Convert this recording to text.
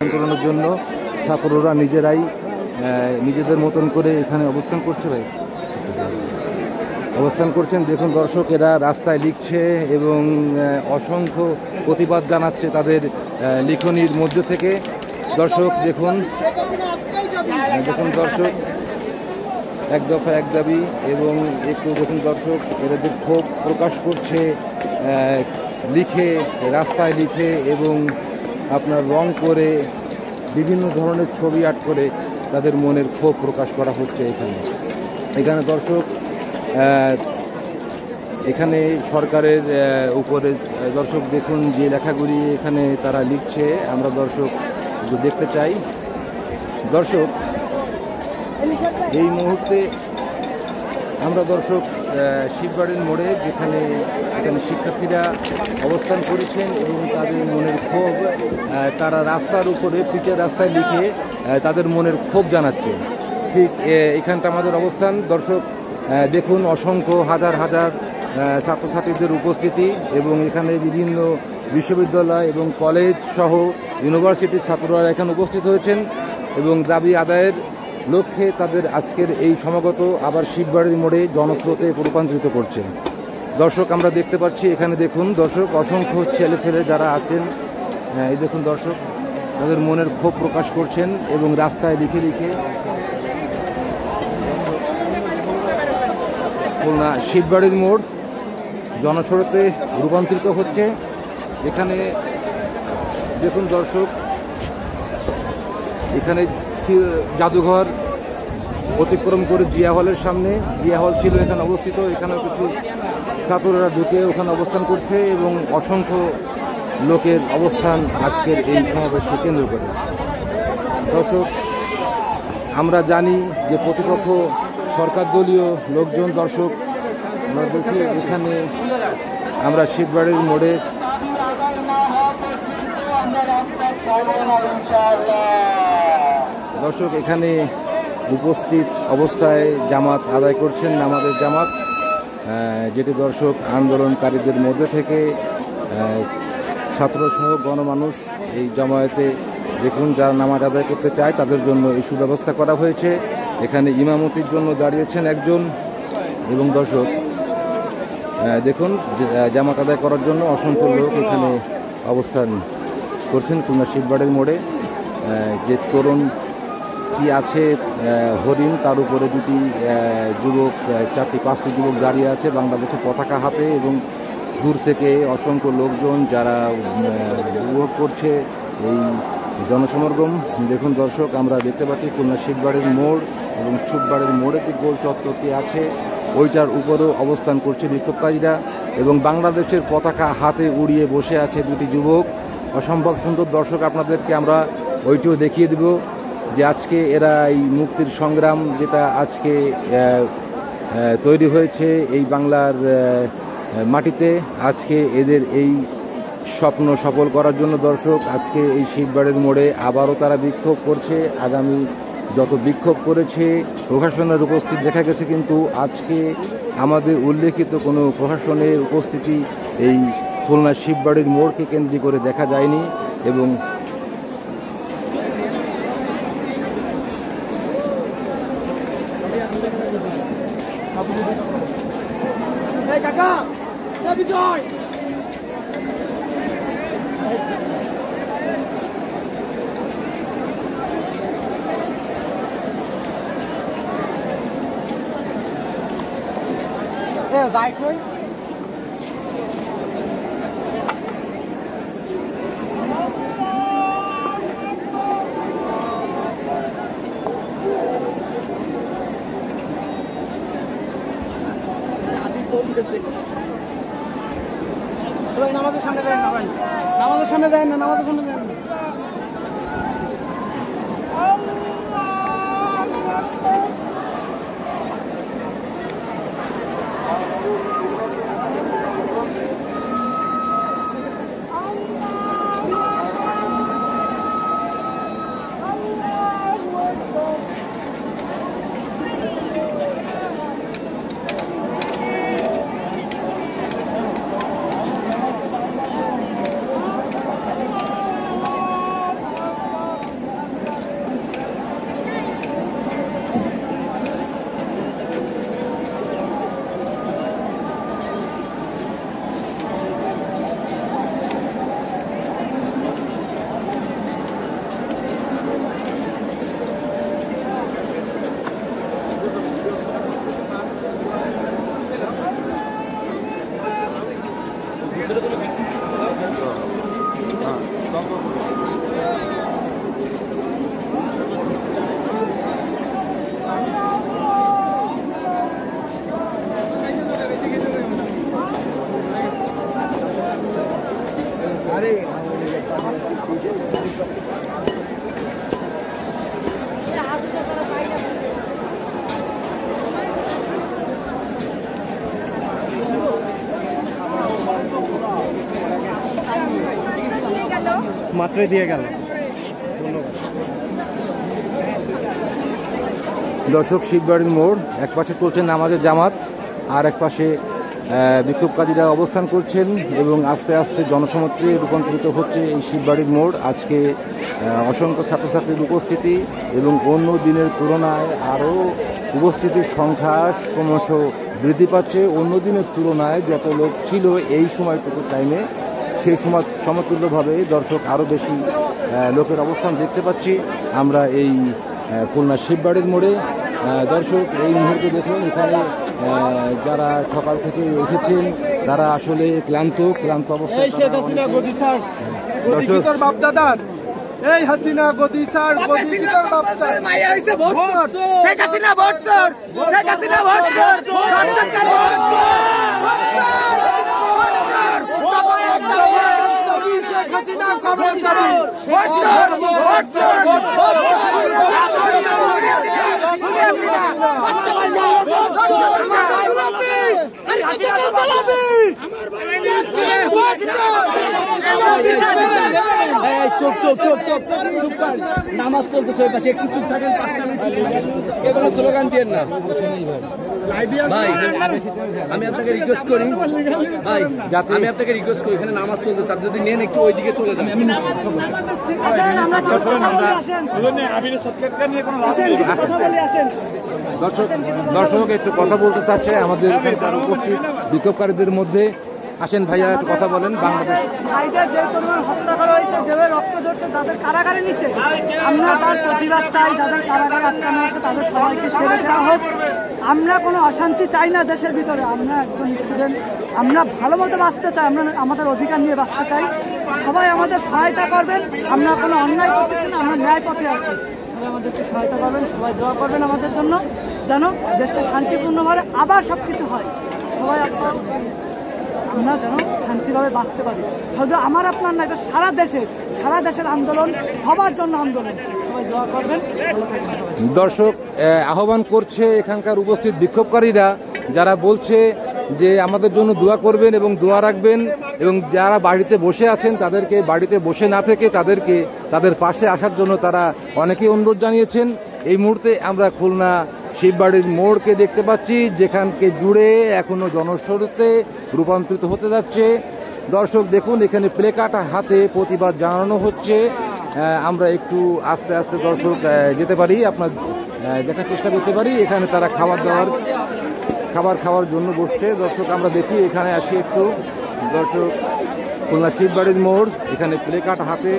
করানোর জন্য ছাত্ররা নিজেরাই নিজেদের মতন করে এখানে অবস্থান করছে ভাই। অবস্থান করছেন। দেখুন দর্শক, এরা রাস্তায় লিখছে এবং অসংখ্য প্রতিবাদ জানাচ্ছে তাদের লিখনির মধ্য থেকে। দর্শক, দেখুন দেখুন দর্শক, এক দফা এক দাবি এবং একটু দেখুন দর্শক, এরা যে ক্ষোভ প্রকাশ করছে লিখে, রাস্তায় লিখে এবং আপনার রং করে, বিভিন্ন ধরনের ছবি আর্ট করে তাদের মনের ক্ষোভ প্রকাশ করা হচ্ছে এখানে। এখানে দর্শক এখানে সরকারের উপরে, দর্শক দেখুন যে লেখাগুলি এখানে তারা লিখছে, আমরা দর্শক দেখতে চাই। দর্শক, এই মুহূর্তে আমরা দর্শক শিববাড়ির মোড়ে যেখানে এখানে শিক্ষার্থীরা অবস্থান করেছেন এবং তাদের মনের ক্ষোভ তারা রাস্তার উপরে পিচের রাস্তায় লিখে তাদের মনের ক্ষোভ জানাচ্ছে। ঠিক এখানটা আমাদের অবস্থান। দর্শক দেখুন অসংখ্য হাজার হাজার ছাত্রছাত্রীদের উপস্থিতি এবং এখানে বিভিন্ন বিশ্ববিদ্যালয় এবং কলেজ সহ ইউনিভার্সিটির ছাত্ররা এখানে উপস্থিত হয়েছেন এবং দাবি আদায়ের লক্ষ্যে তাদের আজকের এই সমাগত আবার শিববাড়ির মোড়ে জনস্রোতে রূপান্তরিত করছে। দর্শক আমরা দেখতে পাচ্ছি এখানে দেখুন দর্শক অসংখ্য ছেলে ফেলে যারা আছেন। হ্যাঁ, এই দেখুন দর্শক তাদের মনের ক্ষোভ প্রকাশ করছেন এবং রাস্তায় লিখে লিখে খুলনা শিববাড়ির মোড় জনস্রোতে রূপান্তরিত হচ্ছে। এখানে দেখুন দর্শক এখানে জাদুঘর অতিক্রম করে জিয়া হলের সামনে। জিয়া হল ছিল এখানে অবস্থিত এখানে কিছু ছাত্ররা ঢুকে ওখানে অবস্থান করছে এবং অসংখ্য লোকের অবস্থান আজকের এই সমাবেশকে কেন্দ্র করে। দর্শক, আমরা জানি যে প্রতিপক্ষ সরকার দলীয় লোকজন, দর্শক, আমরা দেখি এখানে আমরা শিববাড়ির মোড়ে দর্শক, এখানে উপস্থিত অবস্থায় জামাত আদায় করছেন নামাজের জামাত। যেটি দর্শক আন্দোলনকারীদের মধ্যে থেকে ছাত্রসহ গণমানুষ এই জামায়াতে দেখুন যারা নামাজ আদায় করতে চায়, তাদের জন্য এই সুব্যবস্থা করা হয়েছে। এখানে ইমামতির জন্য দাঁড়িয়েছেন একজন। এবং দর্শক দেখুন জামাত আদায় করার জন্য অসংখ্য লোক এখানে অবস্থান করছেন। খুলনা শিববাড়ির মোড়ে যে তরুণ কি আছে হরিণ, তার উপরে দুটি যুবক চারটি, পাঁচটি যুবক দাঁড়িয়ে আছে বাংলাদেশের পতাকা হাতে এবং দূর থেকে অসংখ্য লোকজন যারা উপভোগ করছে এই জনসমাগম। দেখুন দর্শক, আমরা দেখতে পাচ্ছি খুলনা শিববাড়ির মোড় এবং শিববাড়ির মোড়ে যে গোল চত্বরটি আছে, ওইটার উপরেও অবস্থান করছে বিক্ষোভকারীরা এবং বাংলাদেশের পতাকা হাতে উড়িয়ে বসে আছে দুটি যুবক। অসম্ভব সুন্দর দর্শক আপনাদেরকে আমরা ওইটিও দেখিয়ে দেব। যে আজকে এরা এই মুক্তির সংগ্রাম যেটা আজকে তৈরি হয়েছে এই বাংলার মাটিতে, আজকে এদের এই স্বপ্ন সফল করার জন্য দর্শক, আজকে এই শিববাড়ির মোড়ে আবারও তারা বিক্ষোভ করছে। আগামী যত বিক্ষোভ করেছে, প্রশাসনের উপস্থিত দেখা গেছে, কিন্তু আজকে আমাদের উল্লেখিত কোনো প্রশাসনের উপস্থিতি এই খুলনা শিববাড়ির মোড়কে কেন্দ্রী করে দেখা যায়নি এবং এই কাকা এই বিজয় ভাই নামাজের সামনে দেন না ভাই। নামাজের সামনে দেন না নামাজের সামনে মাত্র দিয়ে গেল। দর্শক শিববাড়ির মোড় এক পাশে চলছে নামাজের জামাত আর এক পাশে বিক্ষোভকারীরা অবস্থান করছেন এবং আস্তে আস্তে জনসমুদ্রে রূপান্তরিত হচ্ছে এই শিববাড়ির মোড়। আজকে অসংখ্য ছাত্রছাত্রীর উপস্থিতি এবং অন্য দিনের তুলনায় আরও উপস্থিতির সংখ্যা ক্রমশ বৃদ্ধি পাচ্ছে। অন্য দিনের তুলনায় যত লোক ছিল এই সময়টুকু টাইমে সেই সময় সমতুল্যভাবে দর্শক আরও বেশি লোকের অবস্থান দেখতে পাচ্ছি। আমরা এই খুলনা শিববাড়ির মোড়ে দর্শক এই মুহূর্তে দেখুন, এখানে যারা সকাল থেকে এসেছেন তারা আসলে ক্লান্ত ক্লান্ত অবস্থায় এই শেখ হাসিনা গদি স্যার এই হাসিনা গদি স্যার গদি কি তোর বাপ দাদার মাইয়া হইছে vote Sheikh Hasina vote sir Sheikh Hasina vote sir vote Sheikh Hasina কবে যাবে ভোট স্যার ভোট স্যার আমার চুপ চুপ চুপ চুপ চুপ কর। নামাজ চলতেছে ওই পাশে। একটু চুপ থাকেন পাঁচটা মিনিট কোনো স্লোগান দিয়েন না। ভাই আমি আপনাকে রিকোয়েস্ট করি। ভাই যাতে- আমি আপনাকে রিকোয়েস্ট করি এখানে নামাজ চলতেছে। আপনি যদি নেন একটু ওইদিকে চলে যান। দর্শক দর্শক একটু কথা বলতে চাচ্ছে আমাদের উপস্থিত বিক্ষোভকারীদের মধ্যে। আসেন ভাইয়া একটু কথা বলেন যেভাবে রক্ত কারাগারে নিচ্ছে আমরা প্রতিবাদ চাই, যাদের কারাগারে তাদের সবাইকে আমরা কোনো অশান্তি চাই না দেশের ভিতরে, আমরা একজন স্টুডেন্ট আমরা ভালো মতো বাঁচতে চাই, আমরা আমাদের অধিকার নিয়ে বাঁচতে চাই। সবাই আমাদের সহায়তা করবেন, আমরা কোনো অন্যায় করতেছি না, আমরা ন্যায় পথে আছি। সবাই আমাদেরকে সহায়তা করবেন, সবাই দোয়া করবেন আমাদের জন্য, যেন দেশটা শান্তিপূর্ণভাবে আবার সব কিছু হয়। সবাই আপনার আমরা যেন শান্তিভাবে বাঁচতে পারি। শুধু আমার আপনার না, এটা সারা দেশের সারা দেশের আন্দোলন, সবার জন্য আন্দোলন। দর্শক আহ্বান করছে এখানকার উপস্থিত বিক্ষোভকারীরা, যারা বলছে যে আমাদের জন্য দোয়া করবেন এবং দোয়া রাখবেন এবং যারা বাড়িতে বসে আছেন, তাদেরকে বাড়িতে বসে না থেকে তাদেরকে, তাদের পাশে আসার জন্য তারা অনেকেই অনুরোধ জানিয়েছেন। এই মুহূর্তে আমরা খুলনা শিববাড়ির মোড়কে দেখতে পাচ্ছি, যেখানকে জুড়ে এখনও জনস্রোতে রূপান্তরিত হতে যাচ্ছে। দর্শক, দেখুন, এখানে প্লেকার্ড হাতে প্রতিবাদ জানানো হচ্ছে। আমরা একটু আস্তে আস্তে দর্শক যেতে পারি, আপনার দেখার চেষ্টা করতে পারি। এখানে তারা খাবার দাবার খাবার খাওয়ার জন্য বসছে। দর্শক, আমরা দেখি, এখানে আসি একটু। দর্শক, খুলনা শিববাড়ির মোড়, এখানে প্লেকার্ড হাতে